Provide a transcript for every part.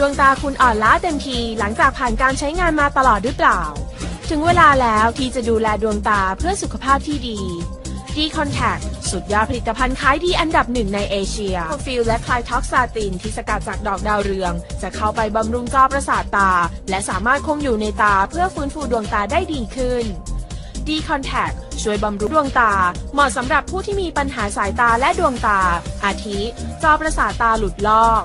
ดวงตาคุณอ่อนล้าเต็มทีหลังจากผ่านการใช้งานมาตลอดหรือเปล่า ถึงเวลาแล้วที่จะดูแลดวงตาเพื่อสุขภาพที่ดี D Contact สุดยอดผลิตภัณฑ์ขายดีอันดับหนึ่งในเอเชียโคฟิลและคลายท็อกซาตินที่สกัดจากดอกดาวเรือง จะเข้าไปบำรุงจอประสาทตา และสามารถคงอยู่ในตาเพื่อฟื้นฟูดวงตาได้ดีขึ้น D Contact ช่วยบำรุงดวงตา เหมาะสำหรับผู้ที่มีปัญหาสายตาและดวงตา อาทิ จอประสาทตาหลุดลอก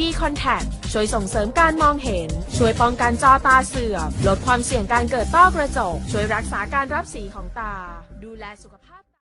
ดีคอนแทคช่วยส่งเสริมการมองเห็น ช่วยป้องกันจอตาเสื่อม ลดความเสี่ยงการเกิดต้อกระจก ช่วยรักษาการรับสีของตา ดูแลสุขภาพ